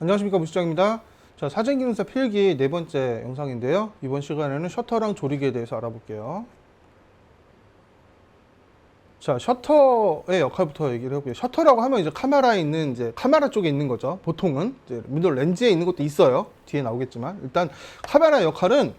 안녕하십니까 무시장입니다. 자 사진기능사 필기 네 번째 영상인데요. 이번 시간에는 셔터랑 조리기에 대해서 알아볼게요. 자 셔터의 역할부터 얘기를 해볼게요. 셔터라고 하면 이제 카메라에 있는 이제 카메라 쪽에 있는 거죠. 보통은 이제 물론 렌즈에 있는 것도 있어요. 뒤에 나오겠지만 일단 카메라 역할은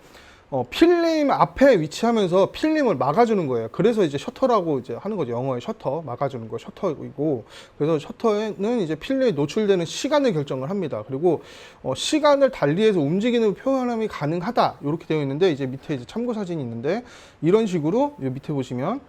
어, 필름 앞에 위치하면서 필름을 막아주는 거예요. 그래서 이제 셔터라고 이제 하는 거죠. 영어의 셔터 막아주는 거 셔터이고 그래서 셔터에는 이제 필름에 노출되는 시간을 결정을 합니다. 그리고 어, 시간을 달리해서 움직이는 표현함이 가능하다 이렇게 되어 있는데 이제 밑에 이제 참고 사진이 있는데 이런 식으로 이 밑에 보시면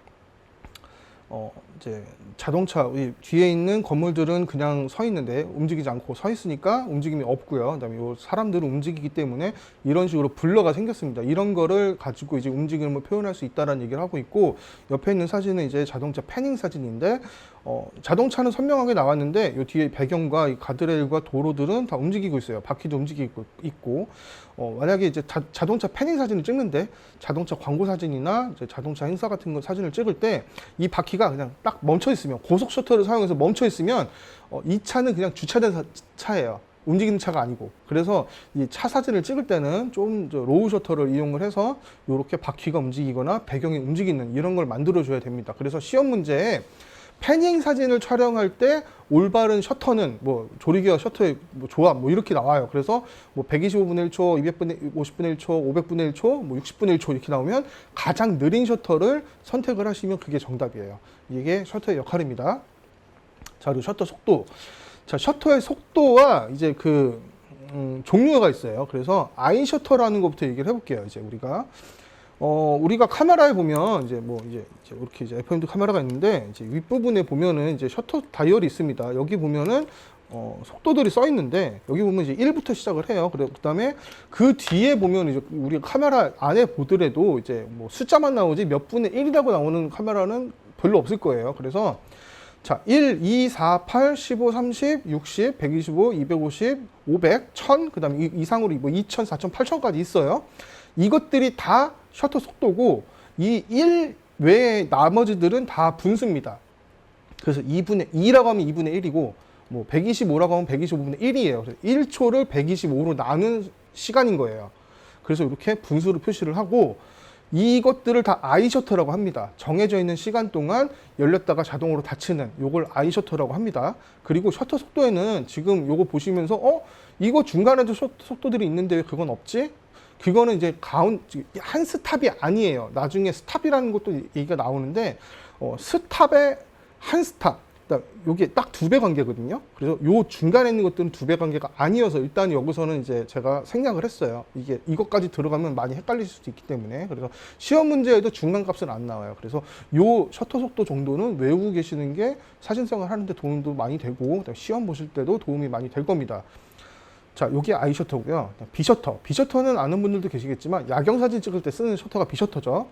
어 이제 자동차 이 뒤에 있는 건물들은 그냥 서 있는데 움직이지 않고 서 있으니까 움직임이 없고요. 그다음에 요 사람들은 움직이기 때문에 이런 식으로 블러가 생겼습니다. 이런 거를 가지고 이제 움직임을 표현할 수 있다라는 얘기를 하고 있고 옆에 있는 사진은 이제 자동차 패닝 사진인데 어 자동차는 선명하게 나왔는데 요 뒤에 배경과 이 가드레일과 도로들은 다 움직이고 있어요. 바퀴도 움직이고 있고 어 만약에 이제 자, 자동차 패닝 사진을 찍는데 자동차 광고 사진이나 자동차 행사 같은 거 사진을 찍을 때 이 바퀴가 그냥 딱 멈춰 있으면 고속 셔터를 사용해서 멈춰 있으면 어, 이 차는 그냥 주차된 사- 차예요. 움직이는 차가 아니고 그래서 이 차 사진을 찍을 때는 좀저 로우 셔터를 이용을 해서 이렇게 바퀴가 움직이거나 배경이 움직이는 이런 걸 만들어 줘야 됩니다. 그래서 시험 문제에 패닝 사진을 촬영할 때 올바른 셔터는 뭐 조리기와 셔터의 뭐 조합 뭐 이렇게 나와요. 그래서 뭐 125분의 1초, 200분의 50분의 1초, 500분의 1초, 뭐 60분의 1초 이렇게 나오면 가장 느린 셔터를 선택을 하시면 그게 정답이에요. 이게 셔터의 역할입니다. 자, 그리고 셔터 속도. 자, 셔터의 속도와 이제 그 음, 종류가 있어요. 그래서 아이 셔터라는 것부터 얘기를 해볼게요. 이제 우리가 어, 우리가 카메라에 보면 이제 뭐 이제, 이렇게 이제 FMD 카메라가 있는데 이제 윗부분에 보면은 이제 셔터 다이얼이 있습니다. 여기 보면은 어, 속도들이 써 있는데 여기 보면 이제 1부터 시작을 해요. 그리고 그다음에 그 뒤에 보면 이제 우리 카메라 안에 보더라도 이제 뭐 숫자만 나오지 몇 분의 1이라고 나오는 카메라는 별로 없을 거예요. 그래서 자, 1, 2, 4, 8, 15, 30, 60, 125, 250, 500, 1000, 그 다음에 이- 이상으로 뭐 2000, 4000, 8000까지 있어요. 이것들이 다 셔터 속도고 이 1 외에 나머지들은 다 분수입니다. 그래서 2분의 2라고 하면 2분의 1이고 뭐 125라고 하면 125분의 1이에요. 그래서 1초를 125로 나눈 시간인 거예요. 그래서 이렇게 분수로 표시를 하고 이것들을 다 아이셔터라고 합니다. 정해져 있는 시간 동안 열렸다가 자동으로 닫히는 요걸 아이셔터라고 합니다. 그리고 셔터 속도에는 지금 요거 보시면서 어 이거 중간에도 셔- 속도들이 있는데 왜 그건 없지? 그거는 이제 가운 한 스탑이 아니에요. 나중에 스탑이라는 것도 얘기가 나오는데 어, 스탑의 한 스탑. 그러니까 요게 딱두 배 관계거든요. 그래서 요 중간에 있는 것들은 두 배 관계가 아니어서 일단 여기서는 이제 제가 생략을 했어요. 이게 이것까지 들어가면 많이 헷갈릴 수도 있기 때문에 그래서 시험 문제에도 중간 값은 안 나와요. 그래서 요 셔터 속도 정도는 외우고 계시는 게 사진성을 하는데 도움도 많이 되고 시험 보실 때도 도움이 많이 될 겁니다. 자, 요게 아이 셔터고요. B 셔터. B 셔터는 아는 분들도 계시겠지만 야경 사진 찍을 때 쓰는 셔터가 B 셔터죠.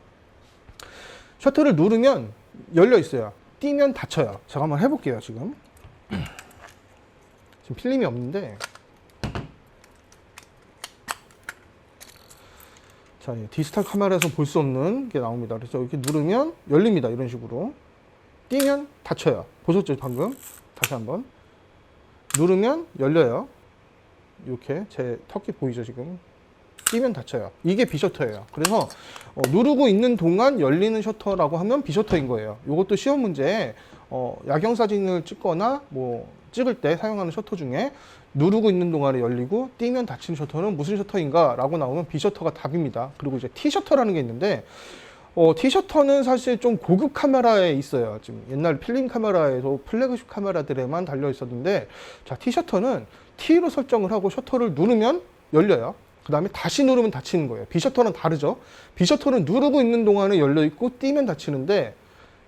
셔터를 누르면 열려 있어요. 띄면 닫혀요. 제가 한번 해볼게요, 지금. 지금 필름이 없는데. 자, 이 디지털 카메라에서 볼 수 없는 게 나옵니다. 그래서 이렇게 누르면 열립니다. 이런 식으로. 띄면 닫혀요. 보셨죠, 방금? 다시 한번. 누르면 열려요. 이렇게 제 터키 보이죠 지금? 끼면 닫혀요. 이게 비셔터예요. 그래서 어, 누르고 있는 동안 열리는 셔터라고 하면 비셔터인 거예요. 이것도 시험 문제에 어, 야경 사진을 찍거나 뭐 찍을 때 사용하는 셔터 중에 누르고 있는 동안에 열리고 띄면 닫히는 셔터는 무슨 셔터인가 라고 나오면 비셔터가 답입니다. 그리고 이제 T셔터라는 게 있는데 어, T셔터는 사실 좀 고급 카메라에 있어요. 지금 옛날 필름 카메라에서 플래그십 카메라들에만 달려 있었는데, 자, T셔터는 T로 설정을 하고 셔터를 누르면 열려요. 그 다음에 다시 누르면 닫히는 거예요. B셔터는 다르죠. B셔터는 누르고 있는 동안에 열려 있고 띄면 닫히는데,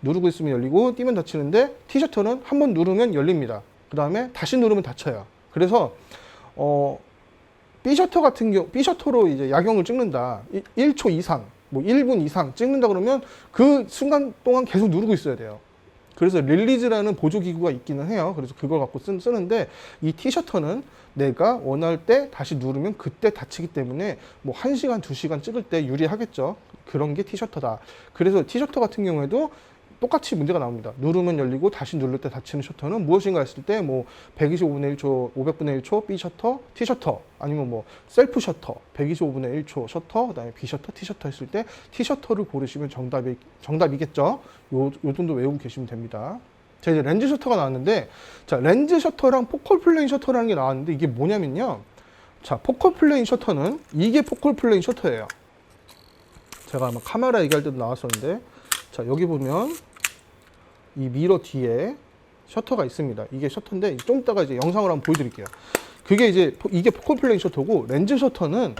누르고 있으면 열리고 띄면 닫히는데, T셔터는 한 번 누르면 열립니다. 그 다음에 다시 누르면 닫혀요. 그래서, 어, B셔터 같은 경우, B셔터로 이제 야경을 찍는다. 1초 이상, 뭐 1분 이상 찍는다 그러면 그 순간 동안 계속 누르고 있어야 돼요. 그래서 릴리즈라는 보조 기구가 있기는 해요. 그래서 그걸 갖고 쓰, 쓰는데 이 티셔터는 내가 원할 때 다시 누르면 그때 닫히기 때문에 뭐 1시간, 2시간 찍을 때 유리하겠죠. 그런 게 티셔터다. 그래서 티셔터 같은 경우에도 똑같이 문제가 나옵니다. 누르면 열리고 다시 누를 때 닫히는 셔터는 무엇인가 했을 때 뭐 125분의 1초, 500분의 1초 B 셔터, T 셔터 아니면 뭐 셀프 셔터, 125분의 1초 셔터, 그다음에 B 셔터, T 셔터 했을 때 T 셔터를 고르시면 정답이 정답이겠죠. 요, 요 정도 외우고 계시면 됩니다. 자 이제 렌즈 셔터가 나왔는데 자 렌즈 셔터랑 포컬 플레인 셔터라는 게 나왔는데 이게 뭐냐면요. 자 포컬 플레인 셔터는 이게 포컬 플레인 셔터예요. 제가 아마 카메라 얘기할 때도 나왔었는데 자 여기 보면 이 미러 뒤에 셔터가 있습니다. 이게 셔터인데 좀 이따가 이제 영상으로 한번 보여드릴게요. 그게 이제 포- 이게 포컬 플레인 셔터고 렌즈 셔터는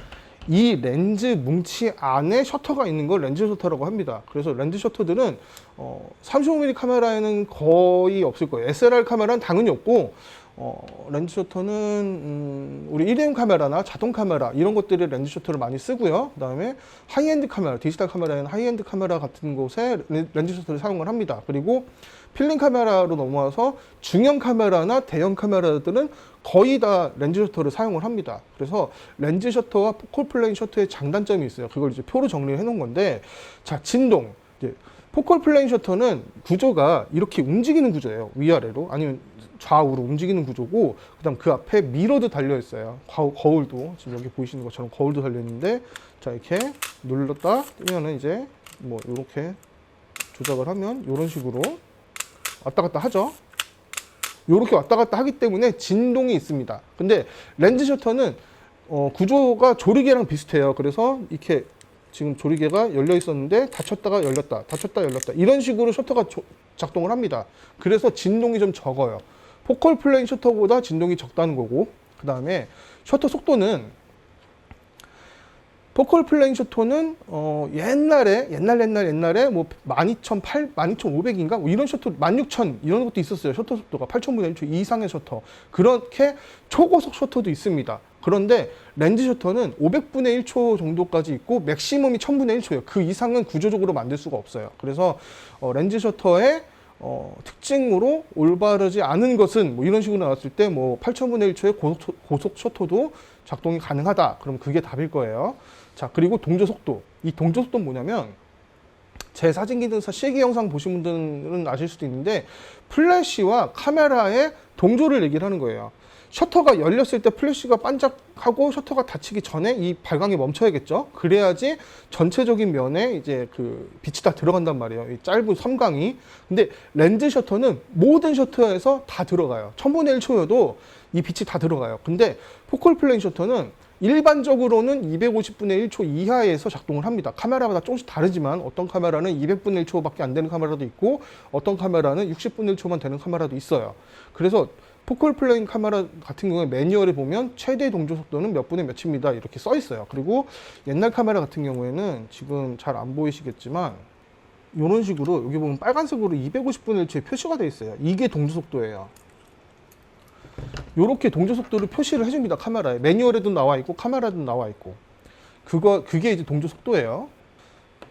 이 렌즈 뭉치 안에 셔터가 있는 걸 렌즈 셔터라고 합니다. 그래서 렌즈 셔터들은 어, 35mm 카메라에는 거의 없을 거예요. SLR 카메라는 당연히 없고 어, 렌즈 셔터는 음, 우리 일회용 카메라나 자동 카메라 이런 것들이 렌즈 셔터를 많이 쓰고요. 그다음에 하이엔드 카메라, 디지털 카메라는 하이엔드 카메라 같은 곳에 렌- 렌즈 셔터를 사용을 합니다. 그리고 필름 카메라로 넘어와서 중형 카메라나 대형 카메라들은 거의 다 렌즈 셔터를 사용을 합니다. 그래서 렌즈 셔터와 포컬 플레인 셔터의 장단점이 있어요. 그걸 이제 표로 정리해 놓은 건데, 자 진동. 포컬 플레인 셔터는 구조가 이렇게 움직이는 구조예요. 위아래로 아니면 좌우로 움직이는 구조고, 그다음 그 앞에 미러도 달려 있어요. 거- 거울도 지금 여기 보이시는 것처럼 거울도 달려 있는데, 자 이렇게 눌렀다 뜨면은 이제 뭐 이렇게 조작을 하면 이런 식으로 왔다 갔다 하죠. 이렇게 왔다 갔다 하기 때문에 진동이 있습니다. 근데 렌즈 셔터는 어, 구조가 조리개랑 비슷해요. 그래서 이렇게 지금 조리개가 열려 있었는데 닫혔다가 열렸다, 닫혔다 열렸다 이런 식으로 셔터가 조- 작동을 합니다. 그래서 진동이 좀 적어요. 포컬 플레인 셔터보다 진동이 적다는 거고 그 다음에 셔터 속도는 포컬 플레인 셔터는 어 옛날에 옛날 옛날 옛날에 뭐 12,800, 12,500인가 뭐 이런 셔터 16,000 이런 것도 있었어요. 셔터 속도가 8,000분의 1초 이상의 셔터. 그렇게 초고속 셔터도 있습니다. 그런데 렌즈 셔터는 500분의 1초 정도까지 있고 맥시멈이 1000분의 1초예요. 그 이상은 구조적으로 만들 수가 없어요. 그래서 어 렌즈 셔터의 어, 특징으로 올바르지 않은 것은 뭐 이런 식으로 나왔을 때 뭐 8,000분의 1초의 고속, 고속 셔터도 작동이 가능하다. 그럼 그게 답일 거예요. 자, 그리고 동조 속도. 이 동조 속도는 뭐냐면 제 사진 기능사 실기 영상 보신 분들은 아실 수도 있는데 플래시와 카메라의 동조를 얘기를 하는 거예요. 셔터가 열렸을 때 플래시가 반짝하고 셔터가 닫히기 전에 이 발광이 멈춰야겠죠. 그래야지 전체적인 면에 이제 그 빛이 다 들어간단 말이에요. 이 짧은 섬광이. 근데 렌즈 셔터는 모든 셔터에서 다 들어가요. 1000분의 1초여도 이 빛이 다 들어가요. 근데 포컬 플레인 셔터는 일반적으로는 250분의 1초 이하에서 작동을 합니다. 카메라마다 조금씩 다르지만 어떤 카메라는 200분의 1초밖에 안 되는 카메라도 있고 어떤 카메라는 60분의 1초만 되는 카메라도 있어요. 그래서 포컬 플레인 카메라 같은 경우에 매뉴얼에 보면 최대 동조 속도는 몇 분의 몇입니다. 이렇게 써 있어요. 그리고 옛날 카메라 같은 경우에는 지금 잘 안 보이시겠지만 이런 식으로 여기 보면 빨간색으로 250분의 1초에 표시가 되어 있어요. 이게 동조 속도예요. 이렇게 동조 속도를 표시를 해줍니다 카메라에 매뉴얼에도 나와 있고 카메라도 나와 있고 그거 그게 이제 동조 속도예요.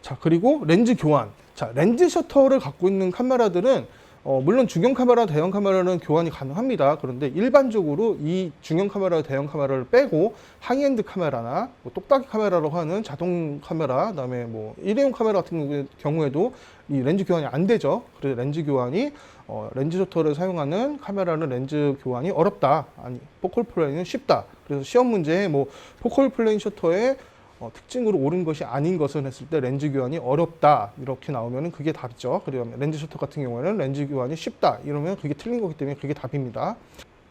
자 그리고 렌즈 교환. 자 렌즈 셔터를 갖고 있는 카메라들은 어, 물론 중형 카메라, 대형 카메라는 교환이 가능합니다. 그런데 일반적으로 이 중형 카메라, 대형 카메라를 빼고 하이엔드 카메라나 뭐 똑딱이 카메라라고 하는 자동 카메라, 그다음에 뭐 일회용 카메라 같은 경우에- 경우에도 이 렌즈 교환이 안 되죠. 그래서 렌즈 교환이 어, 렌즈 셔터를 사용하는 카메라는 렌즈 교환이 어렵다. 아니 포컬 플레인은 쉽다. 그래서 시험 문제에 뭐 포컬 플레인 셔터의 어, 특징으로 옳은 것이 아닌 것을 했을 때 렌즈 교환이 어렵다 이렇게 나오면은 그게 답이죠. 그리고 렌즈 셔터 같은 경우에는 렌즈 교환이 쉽다 이러면 그게 틀린 거기 때문에 그게 답입니다.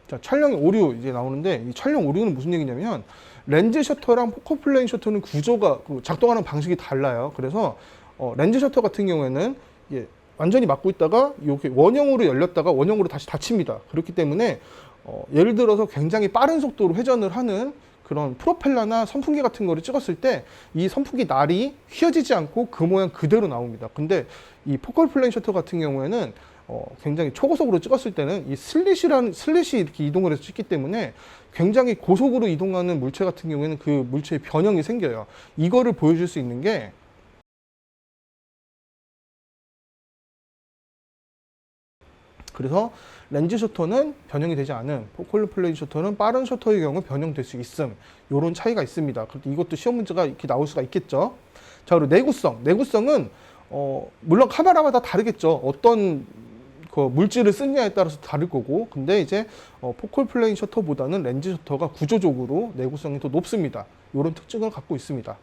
자 촬영 오류 이제 나오는데 이 촬영 오류는 무슨 얘기냐면 렌즈 셔터랑 포커 플레인 셔터는 구조가 그 작동하는 방식이 달라요. 그래서 어, 렌즈 셔터 같은 경우에는 이게 완전히 막고 있다가 이렇게 원형으로 열렸다가 원형으로 다시 닫힙니다. 그렇기 때문에 어, 예를 들어서 굉장히 빠른 속도로 회전을 하는 그런 프로펠러나 선풍기 같은 거를 찍었을 때 이 선풍기 날이 휘어지지 않고 그 모양 그대로 나옵니다. 근데 이 포컬 플레인 셔터 같은 경우에는 어, 굉장히 초고속으로 찍었을 때는 이 슬릿이라는 슬릿이 이렇게 이동을 해서 찍기 때문에 굉장히 고속으로 이동하는 물체 같은 경우에는 그 물체의 변형이 생겨요. 이거를 보여줄 수 있는 게 그래서 렌즈 셔터는 변형이 되지 않은 포콜 플레이 셔터는 빠른 셔터의 경우 변형될 수 있음. 요런 차이가 있습니다. 그래도 이것도 시험 문제가 이렇게 나올 수가 있겠죠. 자, 그리고 내구성. 내구성은 어, 물론 카메라마다 다르겠죠. 어떤 그 물질을 쓰느냐에 따라서 다를 거고. 근데 이제 어, 포콜 플레이 셔터보다는 렌즈 셔터가 구조적으로 내구성이 더 높습니다. 이런 특징을 갖고 있습니다.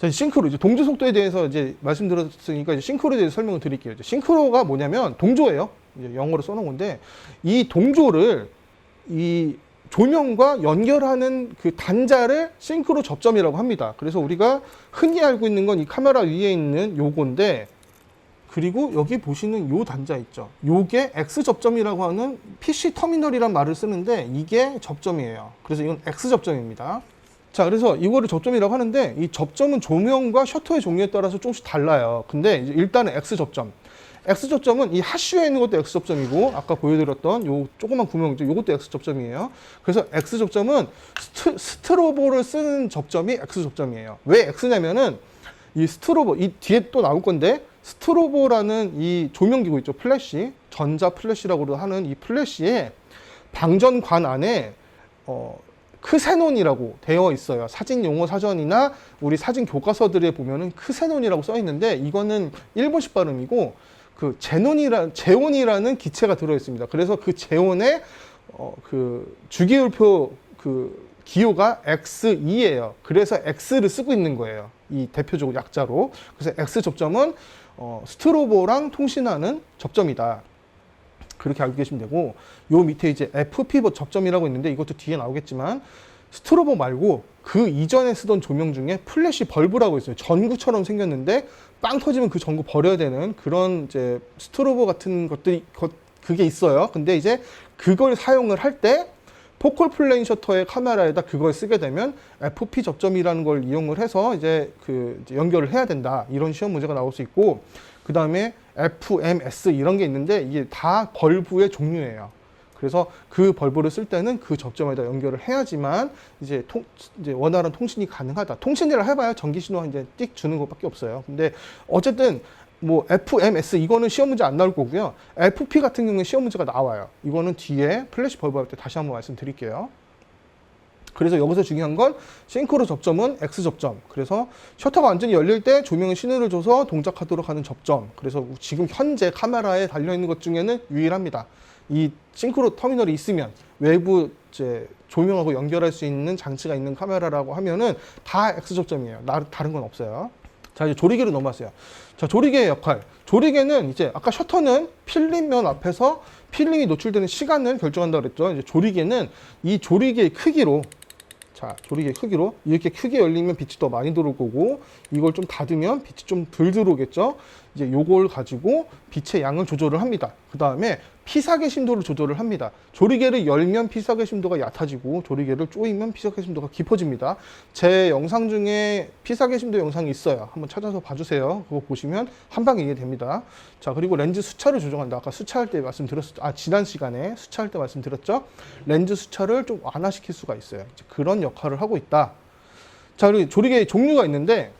자, 싱크로 이제 동조 속도에 대해서 이제 말씀드렸으니까 이제 싱크로에 대해서 설명을 드릴게요. 이제 싱크로가 뭐냐면 동조예요. 이제 영어로 써놓은 건데 이 동조를 이 조명과 연결하는 그 단자를 싱크로 접점이라고 합니다. 그래서 우리가 흔히 알고 있는 건 이 카메라 위에 있는 요건데 그리고 여기 보시는 요 단자 있죠. 요게 X 접점이라고 하는 PC 터미널이란 말을 쓰는데 이게 접점이에요. 그래서 이건 X 접점입니다. 자, 그래서 이거를 접점이라고 하는데 이 접점은 조명과 셔터의 종류에 따라서 조금씩 달라요. 근데 일단은 X 접점. X 접점은 이 하슈에 있는 것도 X 접점이고 아까 보여드렸던 요 조그만 구멍이죠. 요것도 X 접점이에요. 그래서 X 접점은 스트, 스트로보를 쓰는 접점이 X 접점이에요. 왜 X냐면은 이 스트로보 이 뒤에 또 나올 건데 스트로보라는 이 조명기구 있죠. 플래시 전자 플래시라고 하는 이 플래시에 방전관 안에 어, 크세논이라고 되어 있어요. 사진 용어 사전이나 우리 사진 교과서들에 보면은 크세논이라고 써 있는데 이거는 일본식 발음이고 그 제논이라 제온이라는 기체가 들어 있습니다. 그래서 그 제온의 어, 그 주기율표 그 기호가 X2예요. 그래서 X를 쓰고 있는 거예요. 이 대표적으로 약자로. 그래서 X 접점은 어, 스트로보랑 통신하는 접점이다. 그렇게 알고 계시면 되고 요 밑에 이제 FP 접점이라고 있는데 이것도 뒤에 나오겠지만 스트로보 말고 그 이전에 쓰던 조명 중에 플래시 벌브라고 있어요. 전구처럼 생겼는데 빵 터지면 그 전구 버려야 되는 그런 이제 스트로보 같은 것들이 것- 그게 있어요. 근데 이제 그걸 사용을 할 때 포컬 플레인 셔터의 카메라에다 그걸 쓰게 되면 FP 접점이라는 걸 이용을 해서 이제 그 연결을 해야 된다. 이런 시험 문제가 나올 수 있고 그 다음에 FMS 이런 게 있는데 이게 다 벌브의 종류예요. 그래서 그 벌브를 쓸 때는 그 접점에다 연결을 해야지만 이제 통 이제 원활한 통신이 가능하다. 통신이라 해봐야 전기 신호 이제 띡 주는 것밖에 없어요. 근데 어쨌든 뭐 FMS 이거는 시험 문제 안 나올 거고요. FP 같은 경우는 시험 문제가 나와요. 이거는 뒤에 플래시 벌브 할 때 다시 한번 말씀드릴게요. 그래서 여기서 중요한 건 싱크로 접점은 X 접점. 그래서 셔터가 완전히 열릴 때 조명의 신호를 줘서 동작하도록 하는 접점. 그래서 지금 현재 카메라에 달려 있는 것 중에는 유일합니다. 이 싱크로 터미널이 있으면 외부 이제 조명하고 연결할 수 있는 장치가 있는 카메라라고 하면은 다 X 접점이에요. 나 다른 건 없어요. 자 이제 조리개로 넘어왔어요. 자 조리개의 역할. 조리개는 이제 아까 셔터는 필름면 앞에서 필름이 노출되는 시간을 결정한다 그랬죠. 이제 조리개는 이 조리개의 크기로 자, 조리개 크기로 이렇게 크게 열리면 빛이 더 많이 들어올 거고 이걸 좀 닫으면 빛이 좀 덜 들어오겠죠. 이제 요걸 가지고 빛의 양을 조절을 합니다. 그 다음에 피사계 심도를 조절을 합니다. 조리개를 열면 피사계 심도가 얕아지고 조리개를 조이면 피사계 심도가 깊어집니다. 제 영상 중에 피사계 심도 영상이 있어요. 한번 찾아서 봐주세요. 그거 보시면 한 방에 이해됩니다. 자, 그리고 렌즈 수차를 조정한다. 아까 수차할 때 말씀드렸었죠. 아, 지난 시간에 수차할 때 말씀드렸죠. 렌즈 수차를 좀 완화시킬 수가 있어요. 이제 그런 역할을 하고 있다. 자, 그리고 조리개의 종류가 있는데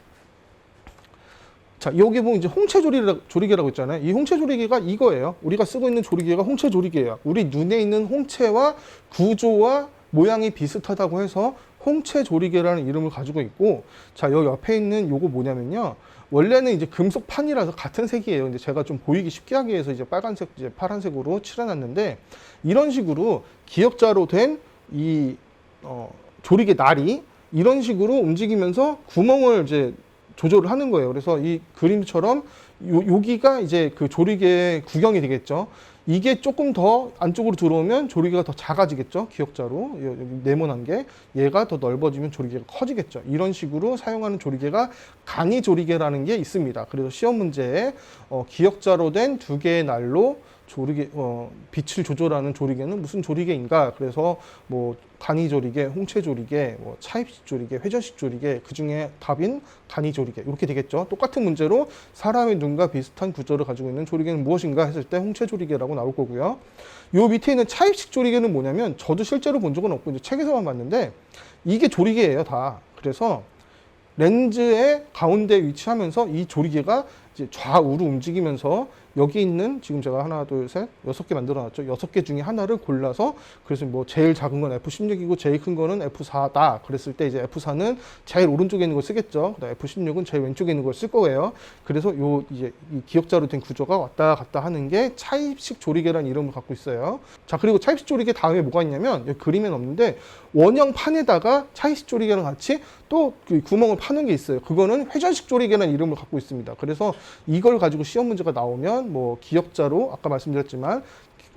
자, 여기 보면 이제 홍채 조리개, 조리개라고 있잖아요. 이 홍채 조리개가 이거예요. 우리가 쓰고 있는 조리개가 홍채 조리개예요. 우리 눈에 있는 홍채와 구조와 모양이 비슷하다고 해서 홍채 조리개라는 이름을 가지고 있고, 자, 여기 옆에 있는 요거 뭐냐면요. 원래는 이제 금속 판이라서 같은 색이에요. 근데 제가 좀 보이기 쉽게 하기 위해서 이제 빨간색, 이제 파란색으로 칠해놨는데, 이런 식으로 기역자로 된 이, 어, 조리개 날이 이런 식으로 움직이면서 구멍을 이제 조절을 하는 거예요. 그래서 이 그림처럼 요, 여기가 이제 그 조리개의 구경이 되겠죠. 이게 조금 더 안쪽으로 들어오면 조리개가 더 작아지겠죠. 기역자로 네모난 게 얘가 더 넓어지면 조리개가 커지겠죠. 이런 식으로 사용하는 조리개가 간이 조리개라는 게 있습니다. 그래서 시험 문제에 어, 기역자로 된 두 개의 날로 조리개 어, 빛을 조절하는 조리개는 무슨 조리개인가? 그래서 뭐 간이 조리개, 홍채 조리개, 뭐 차입식 조리개, 회전식 조리개 그 중에 답인 간이 조리개 이렇게 되겠죠. 똑같은 문제로 사람의 눈과 비슷한 구조를 가지고 있는 조리개는 무엇인가 했을 때 홍채 조리개라고 나올 거고요. 요 밑에 있는 차입식 조리개는 뭐냐면 저도 실제로 본 적은 없고 이제 책에서만 봤는데 이게 조리개예요 다. 그래서 렌즈의 가운데 위치하면서 이 조리개가 좌우로 움직이면서 여기 있는 지금 제가 하나 둘 셋 여섯 개 만들어 놨죠. 여섯 개 중에 하나를 골라서 그래서 뭐 제일 작은 건 F16이고 제일 큰 거는 F4다. 그랬을 때 이제 F4는 제일 오른쪽에 있는 걸 쓰겠죠. 그다음 F16은 제일 왼쪽에 있는 걸 쓸 거예요. 그래서 요 이제 이 기역자로 된 구조가 왔다 갔다 하는 게 차입식 조리개라는 이름을 갖고 있어요. 자 그리고 차입식 조리개 다음에 뭐가 있냐면 여기 그림엔 없는데 원형 판에다가 차입식 조리개랑 같이 또 그 구멍을 파는 게 있어요. 그거는 회전식 조리개라는 이름을 갖고 있습니다. 그래서 이걸 가지고 시험 문제가 나오면 뭐 기역자로 아까 말씀드렸지만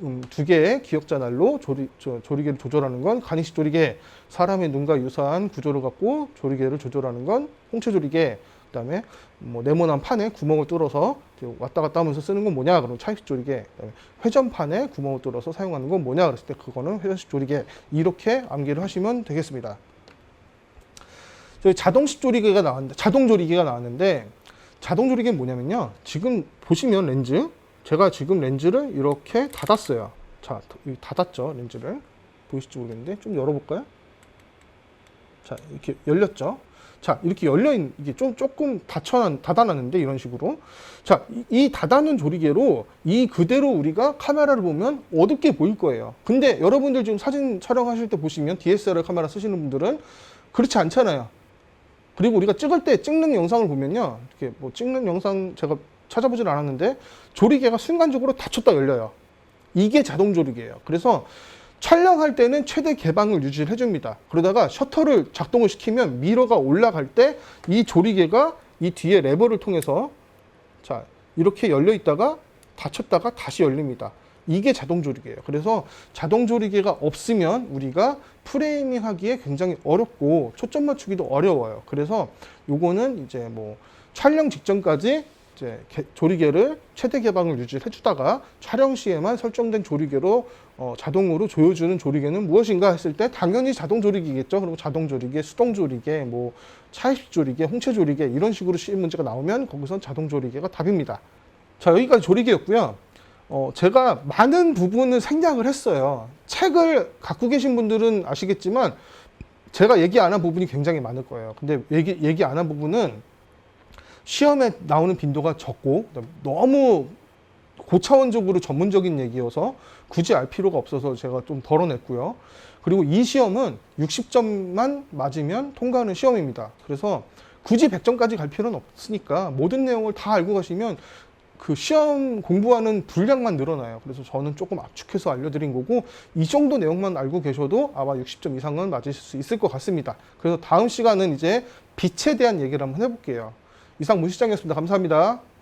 음, 두 개의 기역자 날로 조리, 저, 조리개를 조절하는 건 간이식 조리개, 사람의 눈과 유사한 구조를 갖고 조리개를 조절하는 건 홍채 조리개, 그다음에 뭐 네모난 판에 구멍을 뚫어서 왔다 갔다 하면서 쓰는 건 뭐냐? 그러면 차입식 조리개. 회전판에 구멍을 뚫어서 사용하는 건 뭐냐? 그랬을 때 그거는 회전식 조리개. 이렇게 암기를 하시면 되겠습니다. 자동식 조리개가 나왔는데 자동 조리개가 나왔는데 자동 조리개는 뭐냐면요. 지금 보시면 렌즈 제가 지금 렌즈를 이렇게 닫았어요. 자, 닫았죠 렌즈를 보이실지 모르겠는데 좀 열어볼까요? 자, 이렇게 열렸죠. 자, 이렇게 열려 있는 이게 좀 조금 닫혀 닫아놨는데 이런 식으로. 자, 이, 이 닫아놓은 조리개로 이 그대로 우리가 카메라를 보면 어둡게 보일 거예요. 근데 여러분들 지금 사진 촬영하실 때 보시면 DSLR 카메라 쓰시는 분들은 그렇지 않잖아요. 그리고 우리가 찍을 때 찍는 영상을 보면요. 이렇게 뭐 찍는 영상 제가 찾아보진 않았는데 조리개가 순간적으로 닫혔다 열려요. 이게 자동 조리개예요. 그래서 촬영할 때는 최대 개방을 유지를 해줍니다. 그러다가 셔터를 작동을 시키면 미러가 올라갈 때 이 조리개가 이 뒤에 레버를 통해서 자 이렇게 열려 있다가 닫혔다가 다시 열립니다. 이게 자동 조리개예요. 그래서 자동 조리개가 없으면 우리가 프레이밍 하기에 굉장히 어렵고 초점 맞추기도 어려워요. 그래서 요거는 이제 뭐 촬영 직전까지 이제 개- 조리개를 최대 개방을 유지해 주다가 촬영 시에만 설정된 조리개로 어, 자동으로 조여주는 조리개는 무엇인가 했을 때 당연히 자동 조리개겠죠. 그리고 자동 조리개, 수동 조리개, 뭐 차입식 조리개, 홍채 조리개 이런 식으로 시험 문제가 나오면 거기선 자동 조리개가 답입니다. 자 여기까지 조리개였고요. 어, 제가 많은 부분을 생략을 했어요. 책을 갖고 계신 분들은 아시겠지만 제가 얘기 안 한 부분이 굉장히 많을 거예요. 근데 얘기, 얘기 안 한 부분은 시험에 나오는 빈도가 적고 너무 고차원적으로 전문적인 얘기여서 굳이 알 필요가 없어서 제가 좀 덜어냈고요. 그리고 이 시험은 60점만 맞으면 통과하는 시험입니다. 그래서 굳이 100점까지 갈 필요는 없으니까 모든 내용을 다 알고 가시면 그 시험 공부하는 분량만 늘어나요. 그래서 저는 조금 압축해서 알려드린 거고 이 정도 내용만 알고 계셔도 아마 60점 이상은 맞으실 수 있을 것 같습니다. 그래서 다음 시간은 이제 빛에 대한 얘기를 한번 해볼게요. 이상 문시장이었습니다. 감사합니다.